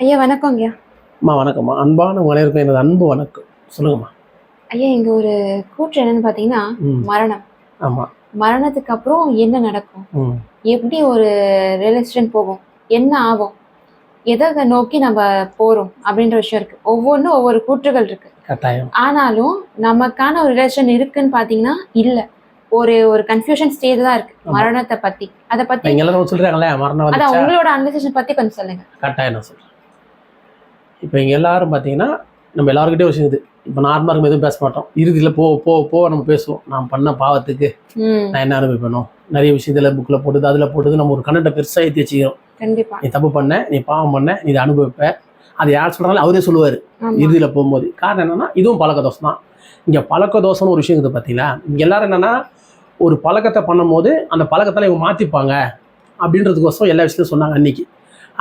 ஐயா வணக்கம் ஐயா. அம்மா வணக்கம்மா. அன்பான மனைவருக்கும் எனது அன்பு வணக்கம். சொல்லுங்கம்மா. ஐயா இங்க ஒரு கூற்று என்னன்னு பாத்தீங்கன்னா ம். மரணம். ஆமாம் மரணத்துக்கு அப்புறம் என்ன நடக்கும்? எப்படி ஒரு ரிலேஷன் போகும்? என்ன ஆகும்? எதை நோக்கி நம்ம போறோம்? அப்படின்ற விஷயம் இருக்கு. ஒவ்வொன்றும் ஒவ்வொரு கூற்றுகள் இருக்கு. கட்டாயம். ஆனாலும் நமக்கான ஒரு ரிலேஷன் இருக்குன்னு பாத்தீங்கன்னா இல்ல. ஒரு ஒரு கன்ஃபியூஷன் ஸ்டேஜ் தான் இருக்கு. மரணத்தை பத்தி. அதை பத்தி மரணம் அதான் உங்களோட அனலைசேஷன் பத்தி கொஞ்சம் சொல்லுங்க. கட்டாயம் நான் சொல்கிறேன் இப்போ இங்கே எல்லாரும் பார்த்தீங்கன்னா நம்ம எல்லாருக்கிட்டே விஷயம் இது இப்போ நார்மலாக இருக்கும் எதுவும் பேச மாட்டோம். இறுதியில் போ போ போ நம்ம பேசுவோம். நான் பண்ண பாவத்துக்கு நான் என்ன அனுபவிப்பணும் நிறைய விஷயத்தில் புக்கில் போட்டுது அதில் போட்டுது நம்ம ஒரு கண்ணட்டை பெருசாக ஏற்றி வச்சுக்கிறோம். கண்டிப்பா. நீ தப்பு பண்ண நீ பாவம் பண்ண நீ இதை அனுபவிப்ப. அது யார் சொல்கிறாலும் அவரே சொல்லுவார். இறுதியில் போகும்போது. காரணம் என்னன்னா இதுவும் பழக்க தோஷம் தான் இங்கே பழக்க தோஷம்னு ஒரு விஷயம் இருக்குது பார்த்தீங்களா இங்கே எல்லாரும் என்னன்னா ஒரு பழக்கத்தை பண்ணும்போது அந்த பழக்கத்தில் இவங்க மாற்றிப்பாங்க அப்படின்றதுக்கோசம் எல்லா விஷயத்தையும் சொன்னாங்க அன்னைக்கு.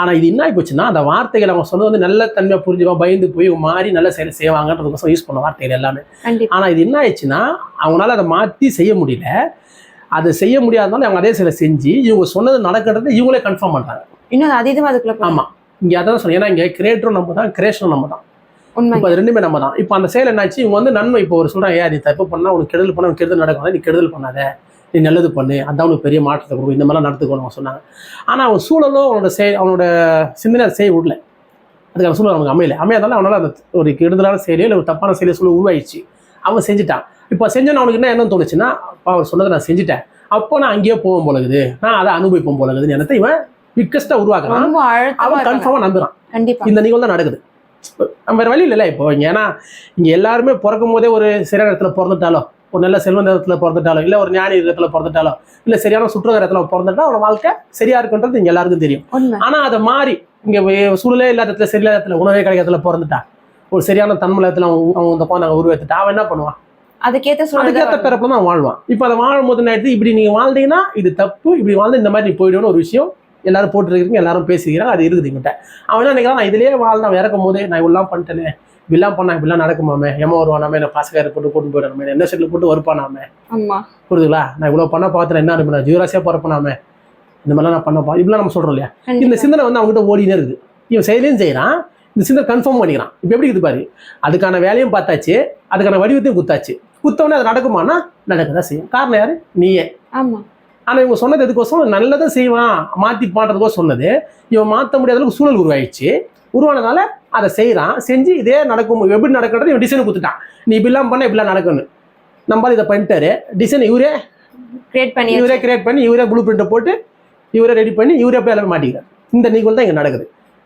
ஆனால் இது என்ன போச்சுன்னா அந்த வார்த்தைகள் அவங்க சொன்னது வந்து நல்ல தன்மையாக புரிஞ்சுவா பயந்து போய் மாறி நல்ல செயல் செய்வாங்கன்றதுக்கோசம் யூஸ் பண்ண வார்த்தைகள் எல்லாமே. ஆனால் இது என்ன ஆயிடுச்சுன்னா அவங்களால அதை மாற்றி செய்ய முடியல. அது செய்ய முடியாதனால அவங்க அதே சில செஞ்சு இவங்க சொன்னது நடக்கிறது இவங்களே கன்ஃபார்ம் பண்ணுறாங்க இன்னும் அதீதமா அதுக்குள்ள. ஆமாம் இங்கே அதான் சொன்னேன். ஏன்னா இங்கே கிரியேட்டரும் நம்ம தான் கிரியேஷனும் நம்ம தான். இப்போ அது ரெண்டுமே நம்ம தான். இப்போ அந்த செயல் என்னாச்சு இவங்க வந்து நன்மை இப்போ ஒரு சொல்கிறாங்க ஏன் நீ தப்பு பண்ணா உனக்கு கெடுதல் பண்ண கெடுதல் நடக்கும் நீ கெடுதல் பண்ணாத. நீ நல்லது பண்ணு அதான் உனக்கு பெரிய மாற்றத்தை கொடுக்கும். இந்த மாதிரிலாம் நடத்துக்கணும் அவங்க சொன்னாங்க. ஆனால் அவன் சூழலும் அவனோட செய் அவனோட சிந்தனை செய்ய விடல. அதுக்கான சூழல் அவனுக்கு அமையல. அமையாதால அவனால அந்த ஒரு கெடுதலான செயலையோ இல்லை ஒரு தப்பான செயலையோ சூழல் உருவாயிடுச்சு. அவன் செஞ்சுட்டான். இப்போ செஞ்சோன்னு அவனுக்கு என்ன என்ன தோணுச்சுன்னா அப்பா அவர் சொன்னதை நான் செஞ்சுட்டேன். அப்போ நான் அங்கேயே போவோம் போலகுது. நான் அதை அனுபவிப்போம் போலகுதுன்னு எண்ணத்தை இவன் பிக்கஸ்ட்டாக உருவாக்குறான். அவன். கன்ஃபார்மாக நம்புறான். இந்த நிகழ்வு தான் நடக்குது. நம்ம வேறு வழி இல்லைல்ல இப்போ. இங்கே ஏன்னா இங்கே எல்லாருமே பிறக்கும் போதே ஒரு சரியான இடத்துல பிறந்துட்டாலோ ஒரு நல்ல செல்வந்த இடத்துல பிறந்துட்டாலோ இல்லை ஒரு ஞானி இடத்துல பிறந்துட்டாலோ இல்லை சரியான சுற்றுகிற இடத்துல பிறந்துட்டா அவனோட வாழ்க்கை சரியா இருக்குன்றது இங்கே எல்லாருக்கும் தெரியும். ஆனால் அதை மாறி இங்கே சூழலே இல்லாத இடத்துல சரியில்லாத இடத்துல உணவே கிடைக்கிற இடத்துல பிறந்துட்டா ஒரு சரியான தன்மலை இடத்துல அவன் அவன் இந்த குழந்தை உருவெடுத்துட்டா அவன் என்ன பண்ணுவான்? அதுக்கேத்த அதுக்கேற்ற சூழல் பிறப்புல தான் வாழ்வான். இப்போ அதை வாழும்போது என்ன ஆயிடுது இப்படி நீங்கள் வாழ்ந்தீங்கன்னா இது தப்பு இப்படி வாழ்ந்து இந்த மாதிரி நீ போயிடும்னு ஒரு விஷயம் எல்லாரும் போட்டுருக்கீங்க எல்லாரும் பேசிக்கிறாங்க அது இருக்குது எங்கிட்ட அவன் என்ன நினைக்கிறான்? நான் இதுலயே வாழ்ந்து அவன் இறக்கும் போதே நான் இவ்வளோ பண்ணிட்டேனே. இப்படிலாம் பண்ணா இப்படிலாம் நடக்குமாமே? ஏமா வருவானாமே? என்ன பாசக்கார போட்டு கூட்டு போயிடணுமே? என்ன செட்டில் போட்டு வருப்பானாமே? புரியுதுங்களா? நான் இவ்வளோ பண்ண பார்த்துறேன் என்ன அனுப்பினா? ஜீவராசியாக பிறப்பனாமே? இந்த மாதிரிலாம் நான் பண்ணப்பா இப்படிலாம் நம்ம சொல்கிறோம் இல்லையா? இந்த சிந்தனை வந்து அவங்ககிட்ட ஓடினே இருக்குது. இவன் செயலையும் செய்கிறான் இந்த சிந்தனை கன்ஃபார்ம் பண்ணிக்கிறான். இப்போ எப்படி இருக்குது பாரு? அதுக்கான வேலையும் பார்த்தாச்சு. அதுக்கான வடிவத்தையும் குத்தாச்சு. குத்தவொடனே அது நடக்குமானா? நடக்கதான் செய்யும். காரணம் யாரு? நீயே. ஆனால் இவங்க சொன்னது எதுக்கோசம்? நல்லதை செய்வான். மாற்றி பண்ணுறதுக்கோ சொன்னது. இவன் மாற்ற முடியாத அளவுக்கு சூழல் உருவாயிடுச்சு. உருவானதால அதை செய்கிறான் செஞ்சு இதே நடக்கும் எப்படி நடக்கிறது இவன் டிசைன் கொடுத்துட்டான். நீ இப்படிலாம் பண்ண இப்படிலாம் நடக்கணும் நம்மளால இதை பண்ணிட்டாரு. டிசைன் இவரே கிரியேட் பண்ணி இவரே கிரியேட் பண்ணி இவரே ப்ளூ பிரிண்ட்டை போட்டு இவரே ரெடி பண்ணி இவரே போய் எல்லாமே மாட்டிக்கிறார். இந்த நிகழ்வு தான் இங்கே நடக்குது.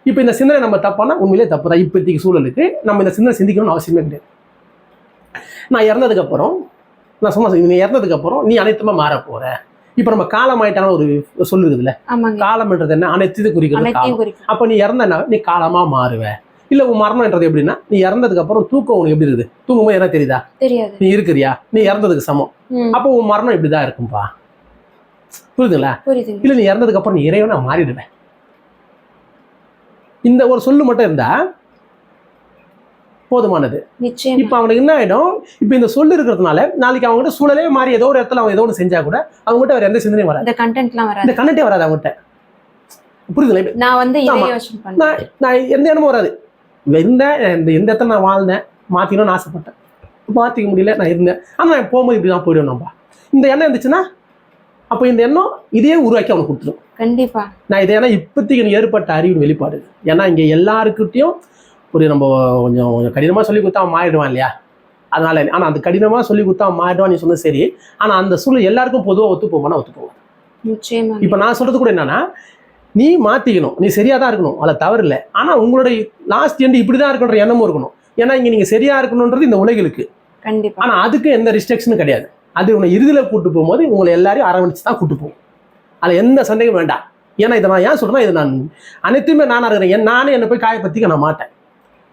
இப்போ இந்த சிந்தனை நம்ம தப்பானா? உண்மையிலே தப்பு தான் இப்போதைக்கு சூழலுக்கு நம்ம இந்த சிந்தனை சிந்திக்கணும்னு அவசியமே கிடையாது. நான் இறந்ததுக்கப்புறம் நான் சும்மா நீ இறந்ததுக்கப்புறம் நீ அனைத்துமா மாற போற? இப்போ நம்ம காலம் ஆயிட்டான ஒரு சொல்லு இருக்குதுல்ல ஆமாங்க. காலம்ன்றது என்ன? அனைத்து குறிக்கிறது. அப்போ நீ இறந்தனா நீ காலமா மாறுவ? இல்லை உன் மரணம்ன்றது எப்படின்னா நீ இறந்ததுக்கு அப்புறம் தூக்கம் உனக்கு எப்படி இருக்குது? தூங்கும்போது என்ன தெரியுதா? தெரியாது. நீ இருக்கிறியா? நீ இறந்ததுக்கு சமம். அப்போ உன் மரணம் இப்படிதான் இருக்கும்பா. புரியுதுங்களா? புரியுதுங்க. இல்லை நீ இறந்ததுக்கு அப்புறம் நீ இறைவனா மாறிடுவேன். இந்த ஒரு சொல்லு மட்டும் இருந்தா போதுமானது. இப்போ அவனுக்கு என்ன ஆயிடும்? இப்போ இந்த சொல்லு இருக்கிறதுனால நாளைக்கு அவங்ககிட்ட சூழலே மாறி ஏதோ ஒரு இடத்துல அவன் ஏதோ ஒன்று செஞ்சா கூட அவங்ககிட்ட வேற எந்த சிந்தனையும் வராது. இந்த கண்டென்ட்லாம் வராது. இந்த கண்ணட்டே வராது அவங்ககிட்ட. புரியுதுங்களா? இப்ப நான் வந்து நான் எந்த இடமும் வராது. இந்த எந்த இடத்துல நான் வாழ்ந்தேன். மாற்றிக்கணும்னு ஆசைப்பட்டேன். மாற்றிக்க முடியல நான் இருந்தேன். ஆனால் நான் போகும்போது இப்படி தான் போயிடுவேன் நம்ப இந்த எண்ணம் இருந்துச்சுன்னா அப்போ இந்த எண்ணம் இதே உருவாக்கி அவனுக்கு கொடுத்துரும். கண்டிப்பா. நான் இதை ஏன்னா இப்போதைக்கு எனக்கு ஏற்பட்ட அறிவின் வெளிப்பாடு. ஏன்னா இங்கே எல்லாருக்கிட்டையும் ஒரு நம்ம கொஞ்சம் கொஞ்சம் கடினமாக சொல்லி கொடுத்தா அவன் மாறிடுவான் இல்லையா? அதனால ஆனால் அந்த கடினமாக சொல்லி கொடுத்தா அவன் மாறிடுவான் நீ சொன்னது சரி. ஆனால் அந்த சூழல் எல்லாருக்கும் பொதுவாக ஒத்து போமானா ஒத்து நிச்சயமா. இப்போ நான் சொல்றது கூட என்னன்னா நீ மாற்றிக்கணும் நீ சரியாக தான் இருக்கணும். அதில் தவறு இல்லை ஆனால் உங்களுடைய லாஸ்ட் எண்டு இப்படி தான் இருக்கணுன்ற எண்ணமும் இருக்கணும். ஏன்னா இங்கே நீங்கள் சரியாக இருக்கணுன்றது இந்த உலகிலுக்கு. கண்டிப்பா. ஆனால் அதுக்கு எந்த ரெஸ்ட்ரிக்ஷனும் கிடையாது. அது உன்னை இறுதியில் கூட்டு போகும்போது உங்களை எல்லாரையும் அரவணைச்சு தான் கூட்டு போகும். அதில் எந்த சந்தேகம் வேண்டாம். ஏன்னா இதை நான் ஏன் சொல்றேன்னா இது நான் அனைத்துமே நானாக இருக்கிறேன். என் நானே என்னை போய் காயப்பற்றிக்க நான் மாட்டேன்.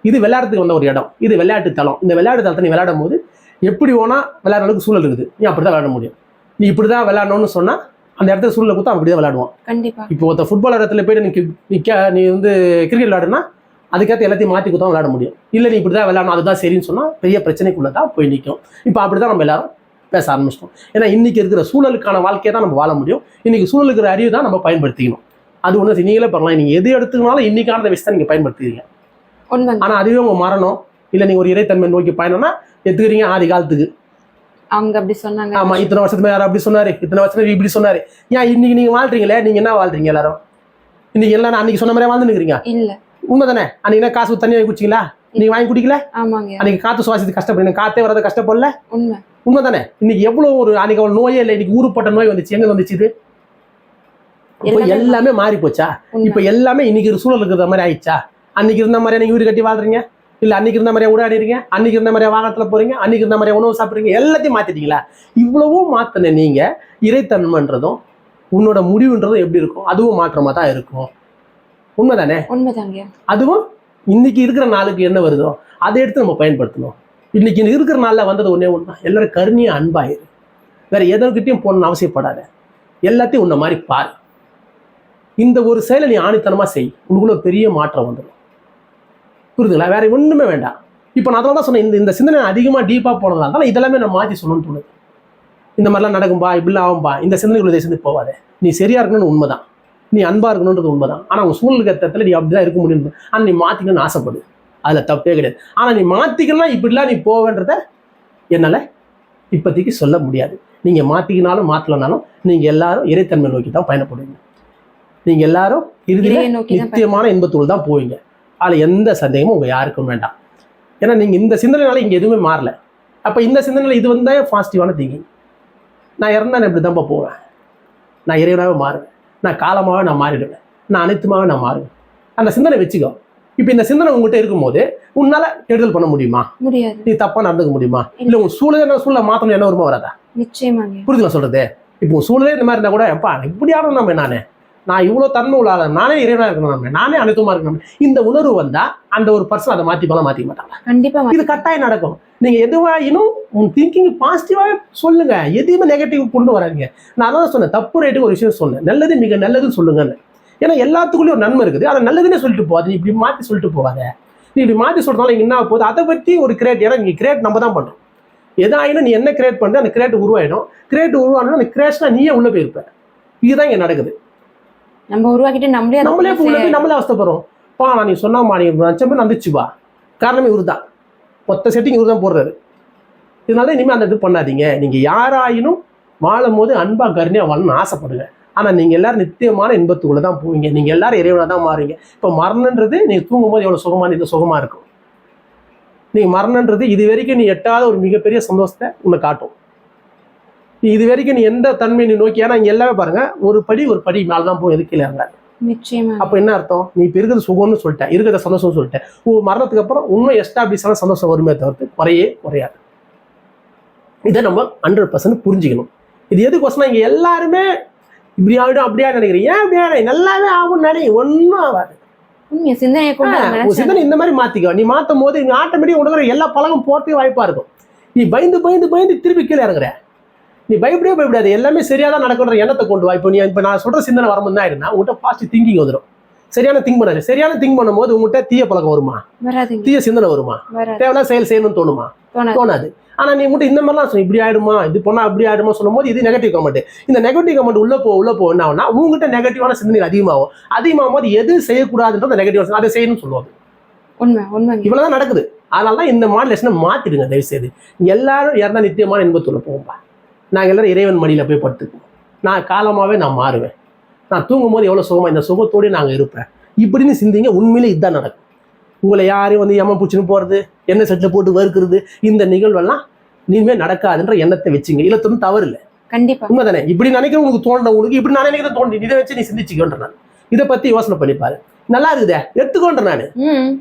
இது விளையாட்டுக்கு வந்த ஒரு இடம். இது விளையாட்டு தளம். இந்த விளையாட்டு தளத்தை நீ விளையாடும் போது எப்படி வேணா விளையாடுற அளவுக்கு சூழல் இருக்குது. நீ அப்படி தான் விளையாட முடியும். நீ இப்படி தான் விளையாடணும்னு சொன்னால் அந்த இடத்துல சூழலை கொடுத்தா அப்படி தான் விளையாடுவான். கண்டிப்பா. இப்போ ஒருத்த ஃபுட்பால் இடத்துல போயிட்டு நீ கி- நிக்க நீ வந்து கிரிக்கெட் விளையாடுனா அதுக்கேற்ற எல்லாத்தையும் மாற்றி கொடுத்தா விளையாட முடியும். இல்லை நீ இப்படி தான் விளையாடணும் அதுதான் சரின்னு சொன்னால் பெரிய பிரச்சனைக்குள்ளே தான் போய் நிற்கும் இப்போ அப்படி தான் நம்ம எல்லாரும் பேச ஆரம்பிச்சிட்டோம். ஏன்னா இன்னைக்கு இருக்கிற சூழலுக்கான வாழ்க்கையை தான் நம்ம வாழ முடியும். இன்னைக்கு சூழலுக்கு இருக்கிற அறிவு தான் நம்ம பயன்படுத்திக்கணும். அது ஒன்று நீங்களே பண்ணலாம். நீங்கள் எது எடுத்துக்கினாலும் இன்னைக்கான விஷயத்தை நீங்கள் பயன்படுத்துறீங்க உண்மைங்க ஆனால் அதுவே உங்கள் மரணம் இல்லை நீங்கள் ஒரு இறைத்தன்மை நோக்கி பயணம்னா எடுத்துக்கிறீங்க ஆதி காலத்துக்கு. அவங்க அப்படி சொன்னாங்க. ஆமா இத்தனை வருஷத்துக்கு யாரும் அப்படி சொன்னாரு. இத்தனை வருஷத்துக்கு இப்படி சொன்னாரு. ஏன் இன்னைக்கு நீங்க வாழ்றீங்களே? நீங்க என்ன வாழ்றீங்க எல்லாரும்? இன்னைக்கு எல்லாரும் அன்னைக்கு சொன்ன மாதிரியே வாழ்ந்துருக்கீங்க இல்ல. உண்மைதானே? அன்னைக்கு என்ன காசு தண்ணி வாங்கி குடிச்சிங்களா? நீங்க வாங்கி குடிக்கல? ஆமாங்க. அன்னைக்கு காத்து சுவாசித்து கஷ்டப்படுங்க காத்தே வராத கஷ்டப்படல? உண்மை. உண்மைதானே? இன்னைக்கு எவ்வளவு ஒரு அன்னைக்கு ஒரு நோயே இல்லை. இன்னைக்கு ஊருப்பட்ட நோய் வந்துச்சு. எங்க வந்துச்சு இது? இப்போ எல்லாமே எல்லாமே மாறி போச்சா உண்மை. இப்போ எல்லாமே இன்னைக்கு ஒரு சூழல் இருக்கிற மாதிரி ஆயிடுச்சா? அன்னைக்கு இருந்த மாதிரியா நீங்க வீடு கட்டி வாழ்றீங்க? இல்ல அன்னைக்கு இருந்த மாதிரியா உடாடிறீங்க அன்னைக்கு இருந்த மாதிரியா வாகனத்துல போறீங்க? அன்னைக்கு இருந்த மாதிரியா உணவு சாப்பிடுறீங்க? எல்லாத்தையும் மாத்திட்டீங்களா? இவ்வளவும் மாத்தின நீங்க இறைத்தன்மைன்றதும் உன்னோட முடிவுன்றதும் எப்படி இருக்கும்? அதுவும் மாற்றமா தான் இருக்கும். உண்மைதானே? உண்மைதாங்க. அதுவும் இன்னைக்கு இருக்கிற நாளுக்கு என்ன வருதோ அதை எடுத்து நம்ம பயன்படுத்தணும். இன்னைக்கு இருக்கிற நாள்ல வந்தது ஒண்ணே ஒன்று எல்லாரும் கருணியா அன்பாயிரு. வேற எதற்கிட்டையும் போகணும்னு அவசியப்படாத. எல்லாத்தையும் உன்ன மாதிரி பாரு. இந்த ஒரு செயலை நீ ஆணித்தனமா செய். உனக்குள்ள ஒரு பெரிய மாற்றம் வந்துடும் புரியுதுங்களா வேற ஒண்ணுமே வேண்டாம். இப்போ நான் அதனால தான் சொன்னேன் இந்த இந்த சிந்தனை அதிகமாக டீப்பாக போனதால தான் இதெல்லாமே நான் மாற்றி சொல்லணும்னு தோணுது. இந்த மாதிரிலாம் நடக்கும்பா இப்படிலாம் ஆகும்பா இந்த சிந்தனைக்குள்ள தேசத்துக்கு போகாத. நீ சரியா இருக்கணும்னு உண்மைதான். நீ அன்பா இருக்கணுன்றது உண்மைதான். ஆனால் உன் சூழ்நிலை நீ அப்படிதான் இருக்க முடியும். ஆனால் நீ மாற்றிக்கணும்னு ஆசைப்படு. அதில் தப்பே கிடையாது. ஆனால் நீ மாற்றிக்கலாம் இப்படிலாம் நீ போவேன்றத என்னால் இப்போதைக்கு சொல்ல முடியாது. நீங்கள் மாற்றிக்கினாலும் மாற்றலனாலும் நீங்கள் எல்லாரும் இறைத்தன்மை நோக்கி தான் பயணப்படுவீங்க. நீங்கள் எல்லாரும் இறுதியில் தான் நித்தியமான இன்பத்துள் தான் போவீங்க. அதில் எந்த சந்தேகமும் உங்கள் யாருக்கும் வேண்டாம். ஏன்னா நீங்கள் இந்த சிந்தனைனால இங்கே எதுவுமே மாறல. அப்போ இந்த சிந்தனையில் இது வந்து பாசிட்டிவான திங்கிங் நான் இறந்தா நான் இப்படி தான்ப்பா போவேன். நான் இறைவனாகவே மாறுவேன். நான் காலமாகவே நான் மாறிடுவேன். நான் அனைத்துமாகவே நான் மாறுவேன். அந்த சிந்தனை வச்சுக்கோ. இப்போ இந்த சிந்தனை உங்ககிட்ட இருக்கும்போது உன்னால கெடுதல் பண்ண முடியுமா? முடியாது. நீ தப்பா நடந்துக்க முடியுமா? இல்லை. உன் சூழலை என்ன? சூழலை மாற்றணும் என்ன வருமா வராதா? நிச்சயமாங்க. புரியுதுங்களா சொல்றது? இப்போ உன் சூழலே இந்த மாதிரி இருந்தா கூட எப்பா இப்படி ஆடணும் நம்ம நானே? நான் இவ்வளோ தன்மை உள்ள நானே இறைவனா இருக்கணும் நானே அனைத்துமா இருக்கணும் இந்த உணர்வு வந்தா அந்த ஒரு பர்சன் அதை மாத்திப்பாலாம் மாத்திக்க மாட்டாங்க. கண்டிப்பா இது கட்டாயம் நடக்கும். நீங்க எதுவாயினும் உன் திங்கிங் பாசிட்டிவாவே சொல்லுங்க. எதையுமே நெகட்டிவ் கொண்டு வராதீங்க. நான் அதான் சொன்னேன் தப்பு ரேட்டுக்கு ஒரு விஷயம் சொன்னேன். நல்லது மிக நல்லதுன்னு சொல்லுங்கன்னு. ஏன்னா எல்லாத்துக்குள்ளேயும் ஒரு நன்மை இருக்குது. அதை நல்லதுன்னே சொல்லிட்டு போகாது. நீ இப்படி மாத்தி சொல்லிட்டு போகாத. நீ இப்படி மாத்தி சொல்றதால இங்க என்ன போகுது? அதை பத்தி ஒரு கிரேட் ஏன்னா நீ கிரேட் நம்ம தான் பண்றோம். எதாயினும் நீ என்ன கிரியேட் பண்ண அந்த கிரேட் உருவாயிடும். கிரேட் உருவானா அந்த கிரேஷ்னா நீயே உள்ள போயிருப்ப. இதுதான் இங்க நடக்குது. நம்ம உருவாக்கிட்டு நம்மளே நம்மளே போய் நம்மளே அவஸ்தைப்படுறோம். பா நான் நீ சொன்னாமா நீ நினச்சப்ப வந்துச்சுப்பா காரணமே இவரு தான் மொத்த செட்டிங் இவரு தான் போடுறாரு. இதனால இனிமேல் அந்த இது பண்ணாதீங்க. நீங்க யாராயினும் வாழும் போது அன்பா கருணையா வாழணும்னு ஆசைப்படுங்க. ஆனா நீங்க எல்லாரும் நித்தியமான இன்பத்துக்குள்ள தான் போவீங்க. நீங்க எல்லாரும் இறைவனா தான் மாறுவீங்க. இப்போ மரணன்றது நீங்க தூங்கும் போது எவ்வளவு சுகமா இந்த சுகமா இருக்கும். நீங்க மரணன்றது இது வரைக்கும் நீ எட்டாத ஒரு மிகப்பெரிய சந்தோஷத்தை உன்னை காட்டும். நீ இது வரைக்கும் நீ எந்த தன்மையை நீ நோக்கி ஏன்னா இங்க எல்லாமே பாருங்க ஒரு படி ஒரு படி மேல தான் போய் எதுக்கு நிச்சயமா. அப்போ என்ன அர்த்தம்? நீ இப்போ இருக்கிறது சுகம்னு சொல்லிட்டேன் இருக்கிறத சந்தோஷம்னு சொல்லிட்டேன். உன் மரணத்துக்கு அப்புறம் இன்னும் எஸ்டாப்ளிஷான சந்தோஷம் வருமே தவிர்த்து குறையே குறையாது. இதை நம்ம ஹண்ட்ரட் பர்சன்ட் புரிஞ்சுக்கணும். இது எதுக்கோசம் இங்கே எல்லாருமே இப்படி ஆகிடும் அப்படியா நினைக்கிறேன் ஏன் அப்படியா? நல்லாவே ஆகும்னு நினை ஒன்றும் ஆகாது. சிந்தனை இந்த மாதிரி மாற்றிக்கோ நீ மாற்றும் போது நீ ஆட்டோமேட்டிக் உனக்கு எல்லா பழகும் போகிறதுக்கு வாய்ப்பாக இருக்கும். நீ பயந்து பயந்து பயந்து திருப்பி கீழே இறங்குற. நீ பயப்படவே பயப்படாது. எல்லாமே சரியாக தான் நடக்குன்ற எண்ணத்தை கொண்டு வா. இப்போ நீ இப்போ நான் சொல்கிற சிந்தனை வரும்போது தான் இருந்தா உங்கள்கிட்ட பாசிட்டிவ் திங்கிங் வந்துடும் சரியான திங்க் பண்ணாது. சரியான திங்க் பண்ணும்போது உங்கள்கிட்ட தீய பழக்கம் வருமா? தீய சிந்தனை வருமா? தேவையான செயல் செய்யணும்னு தோணுமா? தோணாது. ஆனா நீ மட்டும் இந்த மாதிரிலாம் இப்படி ஆயிடுமா? இது பண்ணா அப்படி ஆயிடுமா சொல்லும் போது இது நெகட்டிவ் கமெண்ட் இந்த நெகட்டிவ் கமெண்ட் உள்ள போ உள்ள போ என்ன ஆகும்னா உங்ககிட்ட நெகட்டிவான சிந்தனை அதிகமாகும் அதிகமாகும். போது எது செய்யக்கூடாதுன்றது நெகட்டிவ் அதை செய்யணும்னு சொல்லுவாங்க. உண்மை இவ்வளவுதான் நடக்குது. அதனால தான் இந்த மாடலேஷனை மாத்திடுங்க தயவு செய்து எல்லாரும் இறந்தா நித்தியமான இன்பத்துள்ள போகும்பா நாங்கள் எல்லாரும் இறைவன் மடியில போய் படுத்துக்குவோம். நான் காலமாவே நான் மாறுவேன். நான் தூங்கும் போது எவ்வளவு சுகமா இந்த சுகத்தோடய நாங்க இருப்பேன். இப்படின்னு சிந்திங்க உண்மையிலே இதுதான் நடக்கும். உங்களை யாரையும் வந்து ஏமா பூச்சின்னு போறது என்ன செட்டில் போட்டு வறுக்கிறது இந்த நிகழ்வெல்லாம் இனிமே நடக்காதுன்ற எண்ணத்தை வச்சுங்க. இல்லத்தொന്നും தவறு இல்லை. கண்டிப்பா. உண்மைதானே? இப்படி நினைக்கிற உனக்கு தோன்ற உனக்கு இப்படி நான் நினைக்கிறத தோண்டி இதை வச்சு நீ சிந்திச்சுக்கோன்ற நான். இதை பத்தி யோசனை பண்ணிப்பாரு நல்லா இருக்குதே எடுத்துக்கோன்ற நான்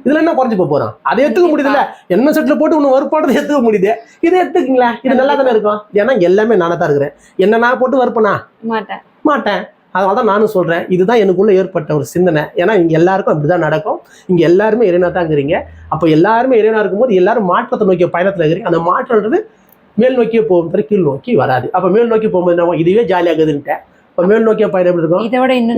இதுல என்ன குறைஞ்சு போறோம் அதை எடுத்துக்க முடியுதுல்ல? என்ன செட்ல போட்டு ஒன்று வறுப்பாடுறது எடுத்துக்க முடியுது? இதை எடுத்துக்கங்களேன் இது நல்லா தானே இருக்கும்? ஏன்னா எல்லாமே நானே தான் இருக்கிறேன். என்ன நான் போட்டு வறுப்பனா? மாட்டேன். மாட்டேன். அதனால தான் நானும் சொல்றேன் இதுதான் எனக்குள்ள ஏற்பட்ட ஒரு சிந்தனை. ஏன்னா இங்க எல்லாருக்கும் அப்படிதான் நடக்கும். இங்க எல்லாருமே இறைவனா தான் இருக்கிறீங்க. அப்போ எல்லாருமே இறைவனா இருக்கும்போது எல்லாரும் மாற்றத்தை நோக்கிய பயணத்துல இருக்கிறீங்க. அந்த மாற்றம்ன்றது மேல் நோக்கியே போகும் கீழ் நோக்கி வராது. அப்ப மேல் நோக்கி போகும்போது ஆகும்? இதுவே ஜாலியா இருக்குதுன்ட்டேன் இப்போ மேல் நோக்கிய பயணம் இருக்கும்?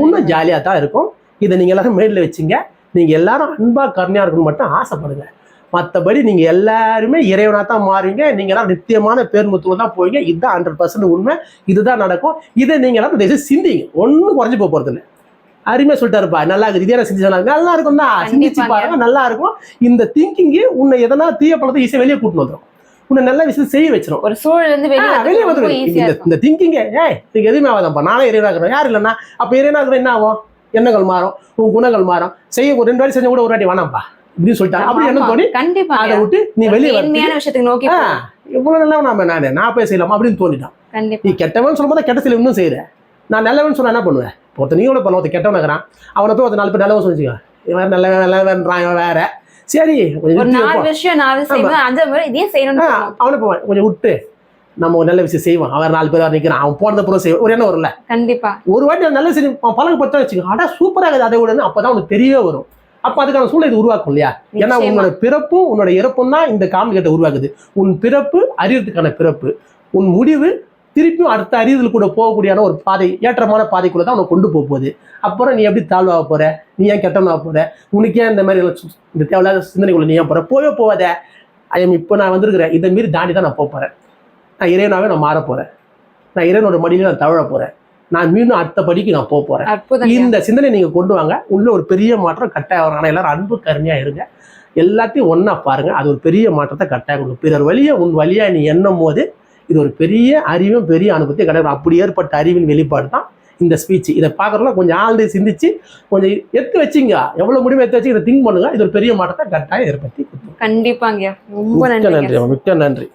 இன்னும் ஜாலியாக தான் இருக்கும். இதை நீங்கள் எல்லாரும் மைண்டில் வச்சுங்க. நீங்கள் எல்லாரும் அன்பா கருணையாக இருக்கணும் மட்டும் ஆசைப்படுங்க. மற்றபடி நீங்கள் எல்லாருமே இறைவனாக தான் மாறுவீங்க. எல்லாம் நித்தியமான பேர்முத்துவ தான் போவீங்க. இதுதான் ஹண்ட்ரட் பர்சன்ட் உண்மை. இதுதான் நடக்கும். இதை நீங்கள் எல்லாம் தயவுசெய்து சிந்திங்க. ஒன்றும் குறைஞ்சி போக போகிறது இல்லை அருமையா சொல்லிட்டாருப்பா. நல்லா இருக்குது இதே சிந்திச்சு நல்லா- நல்லா இருக்கும் தான் சிந்திச்சு. பாருங்க. நல்லா இருக்கும். இந்த திங்கிங்கு உன்னை எதனா தீய பழத்தை ஈஸியா வெளியே கூட்டு வந்துடும் உன்னை நல்ல விஷயம் செய்ய வச்சிரும். ஒரு சூழல் வெளியே வந்துடும் இந்த திங்கிங்க ஏய் இதுக்கு எதுவுமே ஆகாதப்பா நானே இறைவனாக்குறேன். யார் இல்லைன்னா? அப்ப இறைவனாக்குறேன். என்ன ஆகும்? எண்ணங்கள் மாறும் உன் குணங்கள் மாறும். செய்ய ஒரு ரெண்டு வாட்டி செஞ்ச கூட ஒரு வாட்டி வேணாம்ப்பா. இப்படின்னு சொல்லிட்டாங்க அப்படி என்ன தோணி கண்டிப்பா. அதை விட்டு நீ வெளியே உண்மையான விஷயத்துக்கு நோக்கி. இவ்வளவு நல்லா நாம நானே நான் போய் செய்யலாமா அப்படின்னு தோணிட்டான். நீ கெட்டவன் சொல்லும்போது கெட்ட செயல் இன்னும் செய்யற நான் நல்லவன் சொன்னா என்ன பண்ணுவேன் ஒருத்தன் நீ கூட பண்ண ஒருத்தன் கெட்டவன் இருக்கிறான். அவனை போய் ஒருத்தன் நாலு பேர் நல்லவன் சொல்லிச்சுக்கோ இவன் நல்லவன் நல்லவன்றான் இவன் வேற. சரி கொஞ்சம். அவனை போவேன் கொஞ்சம் விட்டு. நம்ம ஒரு நல்ல விஷயம் செய்வான் அவன் நாலு பேர் நிற்கிறான் அவன் போனத பூரா செய்வான் ஒரு எண்ணம் வரும்ல? கண்டிப்பா. ஒரு வாட்டி நல்ல அவன் பழகப்பட்ட வச்சுக்கோ அடா சூப்பராக இருக்குது. அதை விட அப்பதான் உனக்கு தெரியவே வரும். அப்ப அதுக்கான இது உருவாக்கும் இல்லையா? ஏன்னா. உன்னோட பிறப்பும் உன்னோட இறப்பும் தான் இந்த காம்கேட்டை உருவாக்குது. உன் பிறப்பு அறியறதுக்கான பிறப்பு. உன் முடிவு திருப்பியும் அடுத்த அறிதல் கூட போகக்கூடியான ஒரு பாதை ஏற்றமான பாதைக்குள்ள தான் உனக்கு கொண்டு போக போகுது. அப்புறம் நீ எப்படி தாழ்வாக போற? நீ ஏன் கெட்டவனாக போற? உனக்கு ஏன் இந்த மாதிரி இந்த தேவையில்லாத சிந்தனைக்குள்ள நீ ஏன் போற? போவே போவாத. ஐயம் இப்போ நான் வந்திருக்கிறேன். இதை மீறி தாண்டி தான் நான் போக போறேன். நான் இறைவனாவே நான் மாற போறேன். நான் இறைவனோட மடியில நான் தவழ போறேன். நான் மீண்டும் அடுத்த படிக்கு நான் போக போறேன். இந்த சிந்தனை நீங்க கொண்டு வாங்க. உள்ள ஒரு பெரிய மாற்றம் கட்டாயம் வரும். ஆனா எல்லாரும் அன்பு கருணையா இருங்க. எல்லாத்தையும் ஒண்ணா பாருங்க. அது ஒரு பெரிய மாற்றத்தை கட்டாயம் கொடுக்கும். பிறர் வழியா உன் வழியா நீ எண்ணும் போது இது ஒரு பெரிய அறிவும் பெரிய அனுபவத்தையும் கிடையாது அப்படி ஏற்பட்ட அறிவின் வெளிப்பாடு தான் இந்த ஸ்பீச் இதை பார்க்கறதுல கொஞ்சம் ஆழ்ந்து சிந்திச்சு கொஞ்சம் எடுத்து வச்சிங்க. எவ்வளவு முடியுமோ எடுத்து வச்சு இதை திங்க் பண்ணுங்க. இது ஒரு பெரிய மாற்றத்தை கட்டாயம் ஏற்படுத்தி கண்டிப்பாங்க ரொம்ப நன்றி மிக்க நன்றி.